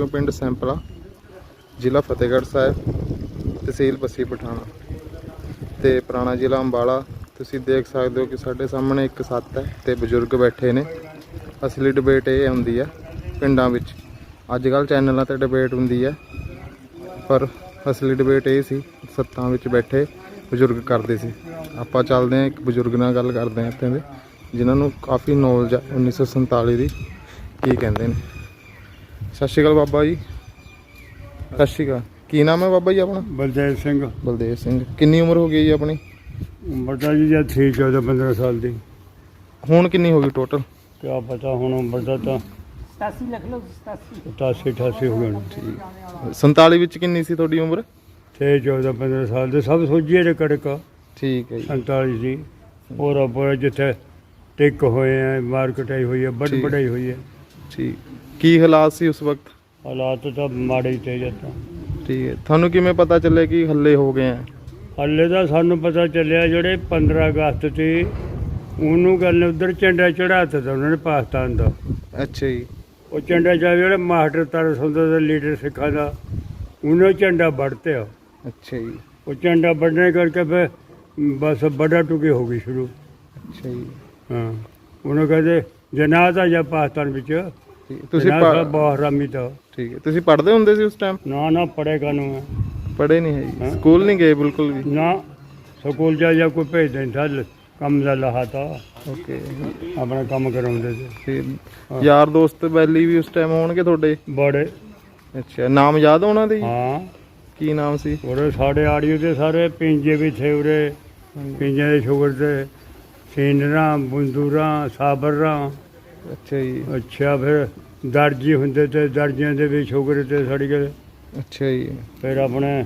ਹੋ ਪਿੰਡ ਸੈਂਪਲਾ, ਜ਼ਿਲ੍ਹਾ ਫਤਿਹਗੜ੍ਹ ਸਾਹਿਬ, ਤਹਿਸੀਲ ਬੱਸੀ ਪਠਾਣਾ ਤੇ ਪੁਰਾਣਾ ਜ਼ਿਲ੍ਹਾ ਅੰਬਾਲਾ। ਤੁਸੀਂ ਦੇਖ ਸਕਦੇ ਹੋ ਕਿ ਸਾਡੇ ਸਾਹਮਣੇ ਇੱਕ ਸੱਤ ਹੈ ਤੇ ਬਜ਼ੁਰਗ ਬੈਠੇ ਨੇ। ਅਸਲੀ ਡਿਬੇਟ ਇਹ ਹੁੰਦੀ ਹੈ ਪਿੰਡਾਂ ਵਿੱਚ। ਅੱਜ ਕੱਲ ਚੈਨਲਾਂ ਤੇ ਡਿਬੇਟ ਹੁੰਦੀ ਹੈ, ਪਰ ਅਸਲੀ ਡਿਬੇਟ ਇਹ ਸੀ, ਸੱਤਾਂ ਵਿੱਚ ਬੈਠੇ ਬਜ਼ੁਰਗ ਕਰਦੇ ਸੀ। ਆਪਾਂ ਚੱਲਦੇ ਹਾਂ, ਇੱਕ ਬਜ਼ੁਰਗ ਨਾਲ ਗੱਲ ਕਰਦੇ ਹਾਂ ਇੱਥੇ ਦੇ, ਜਿਨ੍ਹਾਂ ਨੂੰ ਕਾਫੀ ਨੌਲੇਜ ਹੈ 1947 ਦੀ, ਕੀ ਕਹਿੰਦੇ ਨੇ। ਸਤਿ ਸ਼੍ਰੀ ਅਕਾਲ ਬਾਬਾ ਜੀ। ਸਤਿ ਸ਼੍ਰੀ ਅਕਾਲ। ਕੀ ਨਾਮ ਹੈ ਬਾਬਾ ਜੀ ਆਪਣਾ? ਬਲਦੇਵ ਸਿੰਘ। ਬਲਦੇਵ ਸਿੰਘ। ਕਿੰਨੀ ਉਮਰ ਹੋ ਗਈ ਜੀ ਆਪਣੀ? ਬੜਾ ਜੀ ਜਦ ਠੀਕ 14 15 ਸਾਲ ਦੀ। ਹੁਣ ਕਿੰਨੀ ਹੋ ਗਈ ਟੋਟਲ ਕਿਆ ਪਤਾ ਹੁਣ ਬੜਾ ਤਾਂ 87 ਲਿਖ ਲਓ 87 87 88 ਹੋ ਗਏ ਹੋਣੇ। 47 ਵਿੱਚ ਕਿੰਨੀ ਸੀ ਤੁਹਾਡੀ ਉਮਰ? ਤੇ 14 15 ਸਾਲ ਦੇ। ਸਭ ਸੋਝੀਏ ਦੇ ਕੜਕ। ਠੀਕ ਹੈ ਜੀ। 47 ਸੀ ਪੂਰਾ ਪੂਰਾ ਜਿੱਥੇ ਟਿਕ ਹੋਏ ਆ ਮਾਰ ਕਟਾਈ ਹੋਈ ਹੈ ਵੱਡ ਠੀਕ। ਵਡਾਈ ਹੋਈ ਹੈ। ਠੀਕ ਕੀ ਹਾਲਾਤ ਸੀ ਉਸ ਵਕਤ? ਹਾਲਾਤ ਤਾਂ ਮਾੜੇ ਹੀ ਤੇ ਜਾਂਦਾ ਠੀਕ ਹੈ। ਤੁਹਾਨੂੰ ਕਿਵੇਂ ਪਤਾ ਚੱਲਿਆ ਕਿ ਹੱਲੇ ਹੋ ਗਏ ਆ? ਹੱਲੇ ਦਾ ਸਾਨੂੰ ਪਤਾ ਚੱਲਿਆ ਜਿਹੜੇ 15 ਅਗਸਤ ਤੇ ਉਹਨੂੰ ਗੱਲ ਉਧਰ ਝੰਡਾ ਚੜਾਤਾ ਤਾ ਉਹਨਾਂ ਨੇ ਪਾਕਿਸਤਾਨ ਦਾ। ਅੱਛਾ ਜੀ। ਉਹ ਝੰਡਾ ਜਾ ਜਿਹੜਾ ਮਾਸਟਰ ਤਰਸ ਹੁੰਦਾ ਦਾ ਲੀਡਰ ਸਿੱਖਾਂ ਦਾ ਉਹਨੇ ਝੰਡਾ ਵੜਤੇ ਆ ਅੱਛਾ ਜੀ। ਉਹ ਝੰਡਾ ਵੱਢਣੇ ਕਰਕੇ ਫਿਰ ਬਸ ਵੱਡਾ ਟੁਕੇ ਹੋ ਗਈ ਸ਼ੁਰੂ। ਅੱਛਾ ਜੀ। ਹਾਂ। ਉਹਨੇ ਕਹਿੰਦੇ ਜਨਾਤ ਆ ਜਾ ਪਾਕਿਸਤਾਨ ਵਿੱਚ ਠੀਕ ਹੈ। ਤੁਸੀਂ ਪੜ੍ਹ- ਸਾਹਿਬ ਬਹੁਤ ਹਰਾਮੀ ਤਾਂ। ਠੀਕ ਹੈ। ਤੁਸੀਂ ਪੜ੍ਹਦੇ ਹੁੰਦੇ ਸੀ ਉਸ ਟਾਈਮ ਨਾ ਨਾ ਪੜੇਗਾ ਨੂੰ। ਪੜ੍ਹੇ ਨਹੀਂ ਹੈ? ਜੀ। ਸਕੂਲ ਨਹੀਂ ਗਏ ਬਿਲਕੁਲ ਵੀ? ਨਾ ਸਕੂਲ ਜਾ ਜਾ ਕੋਈ ਭੇਜ ਦਿੰਦਾ ਕੰਮ ਦਾ ਲਹਾ ਤਾ। ਓਕੇ ਆਪਣਾ ਕੰਮ ਕਰਾਉਂਦੇ ਸੀ। ਤੇ ਯਾਰ ਦੋਸਤ ਬੈਲੀ ਵੀ ਉਸ ਟਾਈਮ ਹੋਣਗੇ ਤੁਹਾਡੇ? ਬੜੇ। ਅੱਛਾ ਨਾਮ ਯਾਦ ਉਹਨਾਂ ਦੇ? ਜੀ ਹਾਂ। ਕੀ ਨਾਮ ਸੀ? ਉਰੇ ਸਾਡੇ ਆੜੀਓ ਦੇ ਸਾਰੇ ਪਿੰਜੇ ਵੀ ਥੇ ਉਰੇ ਪਿੰਜੇ ਦੇ ਸ਼ੁਗਰ ਤੇ ਸੀਨਰਾਂ ਬੰਦੂਰਾਂ ਸਾਬਰਾਂ। ਅੱਛਾ ਜੀ। ਅੱਛਾ ਫਿਰ ਦਰਜੀ ਹੁੰਦੇ ਤੇ ਦਰਜੀਆਂ ਦੇ ਵੀ ਸ਼ੁਗਰ ਤੇ ਸੜ ਗਏ ਅੱਛਾ ਜੀ। ਫਿਰ ਆਪਣੇ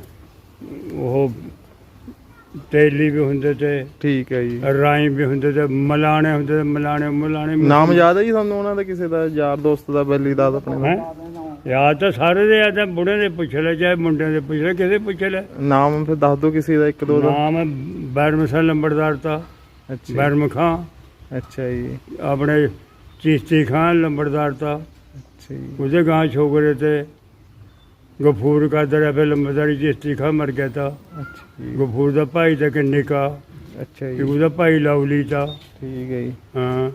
ਉਹ ਤੇਲੀ ਵੀ ਹੁੰਦੇ ਤੇ ਠੀਕ ਹੈ ਜੀ। ਰਾਈ ਵੀ ਹੁੰਦੇ ਤੇ ਮਲਾਣੇ ਹੁੰਦੇ ਤੇ ਮਲਾਣੇ ਮਲਾਣੇ। ਨਾਮ ਯਾਦ ਹੈ ਜੀ ਤੁਹਾਨੂੰ ਉਹਨਾਂ ਦਾ ਕਿਸੇ ਦਾ ਯਾਰ ਦੋਸਤ ਦਾ ਬੈਲੀ ਦਾ ਆਪਣੇ ਦਾ? ਹੈ? ਯਾਦ ਤਾਂ ਸਾਰੇ ਦੇ ਯਾਦ ਆ ਬੁੜੇ ਦੇ ਪੁੱਛ ਲੈ ਚਾਹੇ ਮੁੰਡਿਆਂ ਦੇ ਪੁੱਛ ਲੈ ਕਿਸੇ ਪੁੱਛ ਲੈ। ਨਾਮ ਫਿਰ ਦੱਸ ਦਿਓ ਕਿਸੇ ਦਾ ਇੱਕ ਦੋ ਦਾ। ਨਾਮ ਬੈਰਮਸਲ ਲੰਬੜਦਾਰ ਤਾਂ ਅੱਛਾ ਬੈਰਮ ਖਾਂ। ਅੱਛਾ ਜੀ। ਆਪਣੇ ਚਿਸ਼ਤੀ ਖਾਨ ਲੰਬੜਦਾਰ ਤਾਂ। ਅੱਛਾ ਜੀ। ਉਹਦੇ ਗਾਂ ਛੋਕਰੇ ਤੇ ਗਫੂਰ ਕਾ ਦਰਿਆ ਫਿਰ ਲੰਬੜਦਾਰੀ ਚਿਸ਼ਤੀ ਖਾਂ ਮਰ ਗਿਆ ਤਾਂ। ਅੱਛਾ ਜੀ। ਗਫੂਰ ਦਾ ਭਾਈ ਤਾਂ ਕਿੰਨੇ ਕਾ। ਅੱਛਾ ਤੇ ਜੀ ਉਹਦਾ ਭਾਈ ਲਵਲੀ ਤਾਂ। ਠੀਕ ਹੈ ਜੀ। ਹਾਂ।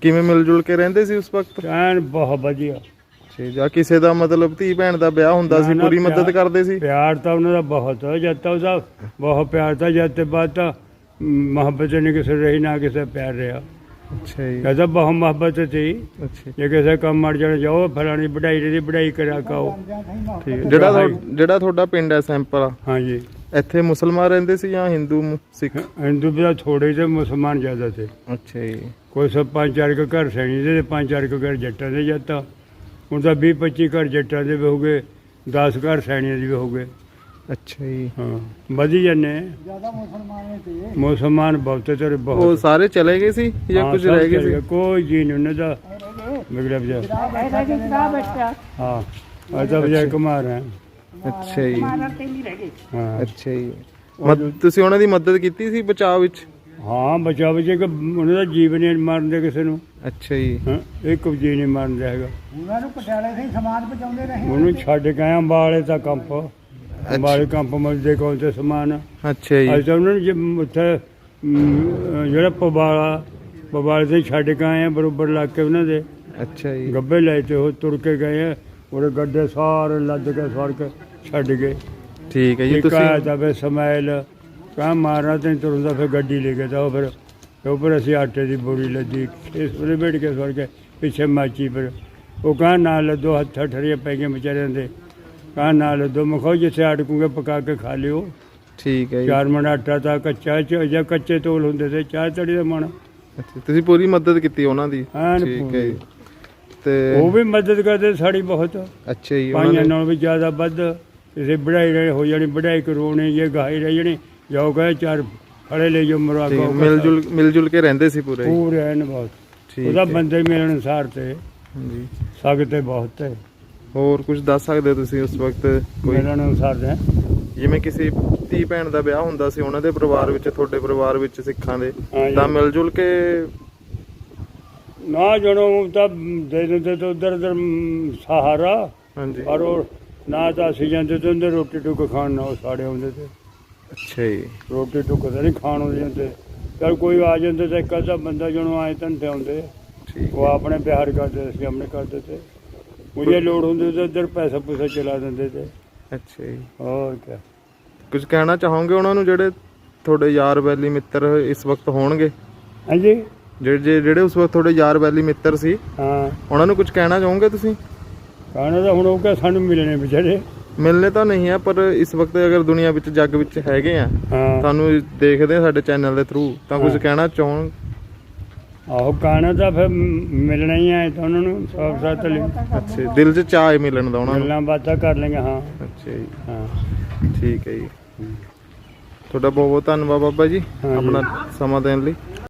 ਕਿਵੇਂ ਮਿਲ ਜੁਲ ਕੇ ਰਹਿੰਦੇ ਸੀ ਉਸ ਵਕਤ? ਐਨ ਬਹੁਤ ਵਧੀਆ। ਅੱਛਾ ਜੀ, ਜਾਂ ਕਿਸੇ ਦਾ ਮਤਲਬ ਧੀ ਭੈਣ ਦਾ ਵਿਆਹ ਹੁੰਦਾ ਸੀ ਨਾ, ਪੂਰੀ ਪਿਆਰ- ਮਦਦ ਕਰਦੇ ਸੀ? ਪਿਆਰ ਤਾਂ ਉਹਨਾਂ ਦਾ ਬਹੁਤ ਹੈ ਜਦ ਤੱਕ ਉਹਦਾ ਬਹੁਤ ਪਿਆਰ ਤਾਂ ਜਦ ਤੇ ਬਾਅਦ ਤਾਂ ਮੁਹੱਬਤ ਨਹੀਂ ਕਿਸੇ ਰਹੀ ਨਾ ਕਿਸੇ ਪਿਆਰ ਰਿਹਾ। ਅੱਛਾ ਜੀ। ਕਹਿੰਦਾ ਬਹੁਤ ਮੁਹੱਬਤ ਸੀ। ਅੱਛਾ ਜੇ। ਕਿਸੇ ਕੰਮ ਮਰ ਜਾਣਾ ਜਾਓ ਫਲਾਣੀ ਵਡਾਈ ਦੀ ਵਡਾਈ ਕਰਾ ਕਾਓ ਠੀਕ ਹੈ। ਜਿਹੜਾ ਜਿਹੜਾ ਤੁਹਾਡਾ ਪਿੰਡ ਹੈ ਸੈਂਪਲ ਹਾਂਜੀ। ਇੱਥੇ ਮੁਸਲਮਾਨ ਰਹਿੰਦੇ ਸੀ ਜਾਂ ਹਿੰਦੂ ਮੁ- ਸਿੱਖ? ਹਿੰਦੂ ਵੀ ਥੋੜੇ ਤੇ ਮੁਸਲਮਾਨ ਜ਼ਿਆਦਾ ਤੇ ਅੱਛਾ ਜੀ। ਕੋਈ ਸਭ ਪੰਜ ਚਾਰ ਕੁ ਘਰ ਸੈਣੀ ਦੇ ਤੇ ਪੰਜ ਚਾਰ ਕੁ ਘਰ ਜੱਟਾਂ ਦੇ ਜਾਂਦਾ ਹੁਣ ਤਾਂ 20 25 ਘਰ ਜੱਟਾਂ ਦੇ ਵੀ ਹੋ ਗਏ 10 ਘਰ ਸੈਣੀਆਂ ਦੇ ਵੀ ਹੋ ਗਏ। ਅੱਛਾ ਜੀ। ਹਾਂ ਵਧੀ ਜਾਂਦੇ ਜ਼ਿਆਦਾ ਮੁਸਲਮਾਨ ਤੇ। ਮੁਸਲਮਾਨ ਬਹੁਤੇ ਤੇਰੇ ਉਹ ਬਹੁਤ ਸਾਰੇ ਚਲੇ ਗਏ ਸੀ ਜਾਂ ਹਾਂ, ਕੁਝ ਸਭ ਰਹਿ ਗਏ ਚਲੇ ਸੀ? ਕੋਈ ਜੀ ਨਹੀਂ ਉਹਨਾਂ ਦਾ ਵਿਗੜਿਆ ਵਜਾ ਹਾਂ ਅਜਾ ਵਜਾ ਕੁਮਾਰ ਹੈ। ਅੱਛਾ ਜੀ। ਹਾਂ। ਅੱਛਾ ਜੀ। ਮਦ- ਤੁਸੀਂ ਉਹਨਾਂ ਦੀ ਮਦਦ ਕੀਤੀ ਸੀ ਬਚਾਅ ਵਿੱਚ? ਹਾਂ ਬਚਾ ਬਚੇ ਕਿ ਉਹਨਾਂ ਦਾ ਜੀਵਨ ਨਹੀਂ ਮਾਰਨ ਦੇ ਕਿਸੇ ਨੂੰ। ਅੱਛਾ ਜੀ। ਹਾਂ ਇੱਕ ਵੀ ਜੀ ਨਹੀਂ ਮਾਰਨ ਦੇ ਹੈਗਾ। ਉਹਨਾਂ ਨੂੰ ਪਟਿਆਲੇ ਸੇ ਸਮਾਨ ਪਹੁੰਚਾਉਂਦੇ ਰਹੇ। ਉਹਨੂੰ ਛੱਡ ਕੇ ਆਇਆ ਅੰਬਾਲੇ ਦਾ ਕੰਪ ਅੰਬਾਲੇ ਕੰਪ ਮਸਜਿਦ ਕੋਲ ਤੇ ਸਮਾਨ। ਅੱਛਾ ਜੀ। ਅੱਜ ਤਾਂ ਉਹਨਾਂ ਨੇ ਜੇ ਉੱਥੇ ਅਮ, ਜਿਹੜਾ ਪਵਾਲਾ ਪਵਾਲੇ ਤੇ ਛੱਡ ਕੇ ਆਏ ਆ ਬਰੋਬਰ ਲੱਗ ਕੇ ਉਹਨਾਂ ਦੇ। ਅੱਛਾ ਜੀ। ਗੱਬੇ ਲੈ ਤੇ ਉਹ ਤੁਰ ਕੇ ਗਏ ਆ ਉਹਦੇ ਗੱਡੇ ਸਾਰੇ ਲੱਦ ਕੇ ਸਵਰ ਕੇ ਛੱਡ ਗਏ। ਠੀਕ ਹੈ ਜੀ ਇੱਕ ਆਇਆ ਤੁਸੀਂ ਤਾਂ ਫਿਰ ਸਮੈਲ ਕਾ ਮਾਰਨਾ ਤੇ ਤੁਰਦਾ ਫਿਰ ਗੱਡੀ ਲੈ ਕੇ ਤਾਂ ਉਹ ਫਿਰ ਤੇ ਉੱਪਰ ਅਸੀਂ ਆਟੇ ਦੀ ਬੋਰੀ ਲੱਦੀ ਇਸ ਵੇਲੇ ਬੈਠ ਕੇ ਸਵਰ ਕੇ ਪਿੱਛੇ ਮਾਚੀ ਪਰ ਉਹ ਕਹਾ ਨਾ ਲੱਦੋ ਹੱਥ ਠੜੀਆਂ ਪੈ ਗਏ ਵਿਚਾਰਿਆਂ ਦੇ। ਕਹਾ ਨਾ ਲੱਦੋ ਮਖੋ ਜਿੱਥੇ ਅਟਕੂਗੇ ਪਕਾ ਕੇ ਖਾ ਲਿਓ। ਠੀਕ ਹੈ ਜੀ। ਚਾਰ ਮਣ ਆਟਾ ਤਾਂ ਕੱਚਾ ਚ ਜਾਂ ਕੱਚੇ ਤੋਲ ਹੁੰਦੇ ਤੇ ਚਾਰ ਤੜੀ ਦਾ ਮਣ। ਅੱਛਾ, ਤੁਸੀਂ ਪੂਰੀ ਮਦਦ ਕੀਤੀ ਉਹਨਾਂ ਦੀ? ਐਨ ਠੀਕ ਹੈ ਪੂਰੀ। ਜੀ। ਤੇ ਉਹ ਵੀ ਮਦਦ ਕਰਦੇ ਸਾਡੀ ਬਹੁਤ। ਅੱਛਾ ਜੀ ਉਹਨਾਂ ਪਾਈਆਂ ਨੇ ਨਾਲ ਵੀ ਜ਼ਿਆਦਾ ਵੱਧ। ਕਿਸੇ ਬੜਾਈ ਰਹੇ ਹੋ ਜਾਣੀ ਬੜਾਈ ਕਰੋਣੀ ਜੇ ਗਾਈ ਰਹਿ ਜਾਣੀ ਜਾਓ ਕਹੇ ਚਾਰ ਫੜੇ ਲੈ ਜੋ ਮਰਵਾ ਠੀਕ ਹੈ, ਕੇ ਮਿਲ ਜੁਲ ਮਿਲ ਜੁਲ ਕੇ ਰਹਿੰਦੇ ਸੀ ਪੂਰੇ। ਜੀ। ਪੂਰੇ ਐਨ ਬਹੁਤ। ਠੀਕ ਉਹਦਾ ਹੈ। ਬੰਦੇ ਮਿਲਣ ਅਨਸਾਰ ਤੇ। ਹਾਂਜੀ। ਸਗਤੇ ਬਹੁਤ ਹੈ। ਹੋਰ ਕੁਝ ਦੱਸ ਸਕਦੇ ਹੋ ਤੁਸੀਂ ਉਸ ਵਕਤ ਕੋਈ? ਮਿਲਣ ਅਨਸਾਰ ਦੇ ਜਿਵੇਂ ਕਿਸੇ ਧੀ ਭੈਣ ਦਾ ਵਿਆਹ ਹੁੰਦਾ ਸੀ ਉਹਨਾਂ ਦੇ ਪਰਿਵਾਰ ਵਿੱਚ ਤੁਹਾਡੇ ਪਰਿਵਾਰ ਵਿੱਚ ਸਿੱਖਾਂ ਦੇ ਹਾਂਜੀ। ਤਾਂ ਮਿਲ ਜੁਲ ਕੇ ਨਾ ਜਣੋ ਤਾਂ ਦੇ ਦਿੰਦੇ ਤੇ ਉਧਰ ਉਧਰ ਸਹਾਰਾ। ਹਾਂਜੀ। ਪਰ ਉਹ ਨਾ ਤਾਂ ਅਸੀਂ ਜਾਂਦੇ ਤੇ ਉਹਦੇ ਰੋਟੀ ਟੁੱਕ ਖਾਣ ਨਾ ਉਹ ਸਾਡੇ ਆਉਂਦੇ ਤੇ। ਅੱਛਾ ਜੀ। ਰੋਟੀ ਟੁੱਕ ਤਾਂ ਨਹੀਂ ਖਾਣ ਆਉਂਦੇ ਹੁੰਦੇ। ਚਲ ਕੋਈ ਆ ਜਾਂਦੇ ਤੇ ਇੱਕ ਅੱਧਾ ਬੰਦਾ ਜਿਹਨੂੰ ਆਏ ਧੰਦੇ ਆਉਂਦੇ। ਠੀਕ ਉਹ ਆਪਣੇ ਬਿਹਾਰ ਕਰਦੇ ਅਸੀਂ ਆਪਣੇ ਕਰਦੇ ਤੇ। ਮੁਝੇ ਲੋੜ ਹੁੰਦੀ ਤੇ ਇੱਧਰ ਪੈਸਾ ਪੂਸਾ ਚਲਾ ਦਿੰਦੇ ਤੇ। ਅੱਛਾ ਜੀ। ਹੋਰ ਕਿਆ। ਕੁਝ ਕਹਿਣਾ ਚਾਹੋਗੇ ਉਹਨਾਂ ਨੂੰ ਜਿਹੜੇ ਤੁਹਾਡੇ ਯਾਰ ਬੈਲੀ ਮਿੱਤਰ ਇਸ ਵਕਤ ਹੋਣਗੇ? ਹਾਂਜੀ। ਜਿਹੜੇ ਜੇ- ਜਿਹੜੇ ਉਸ ਵਕਤ ਤੁਹਾਡੇ ਯਾਰ ਬੈਲੀ ਮਿੱਤਰ ਸੀ ਹਾਂ। ਉਹਨਾਂ ਨੂੰ ਕੁਝ ਕਹਿਣਾ ਚਾਹੋਗੇ ਤੁਸੀਂ? ਖਾਣਾ ਤਾਂ ਹੁਣ ਉਹ ਕਿ ਸਾਨੂੰ ਮਿਲਣੇ ਵਿਚਾਰੇ। ਮਿਲਨੇ ਤਾਂ ਨਹੀਂ ਆ ਪਰ ਇਸ ਵਕਤ ਅਗਰ ਦੁਨੀਆ ਵਿੱਚ ਜੱਗ ਵਿੱਚ ਹੈਗੇ ਆ ਤੁਹਾਨੂੰ ਦੇਖਦੇ ਆ ਸਾਡੇ ਚੈਨਲ ਦੇ ਥਰੂ ਤਾਂ ਕੁਝ। ਕਹਿਣਾ ਚਾਹੋ ਆਹੋ ਖਾਣਾ ਤਾਂ ਫਿਰ ਮਿਲਣਾ ਹੀ ਹੈ ਤਾਂ ਉਹਨਾਂ ਨੂੰ ਸੌਖ ਸਾਥ ਲਈ। ਅੱਛਾ ਦਿਲ 'ਚ ਚਾਹ ਹੈ ਮਿਲਣ ਦਾ ਉਹਨਾਂ ਨੂੰ। ਗੱਲਾਂ ਬਾਤਾਂ ਕਰ ਲੈਂਗੇ ਹਾਂ। ਅੱਛਾ ਜੀ। ਹਾਂ। ਠੀਕ ਹੈ ਜੀ। ਤੁਹਾਡਾ ਬਹੁਤ ਬਹੁਤ ਧੰਨਵਾਦ ਬਾਬਾ ਜੀ। ਆਪਣਾ ਸਮਾਂ ਦੇਣ ਲਈ।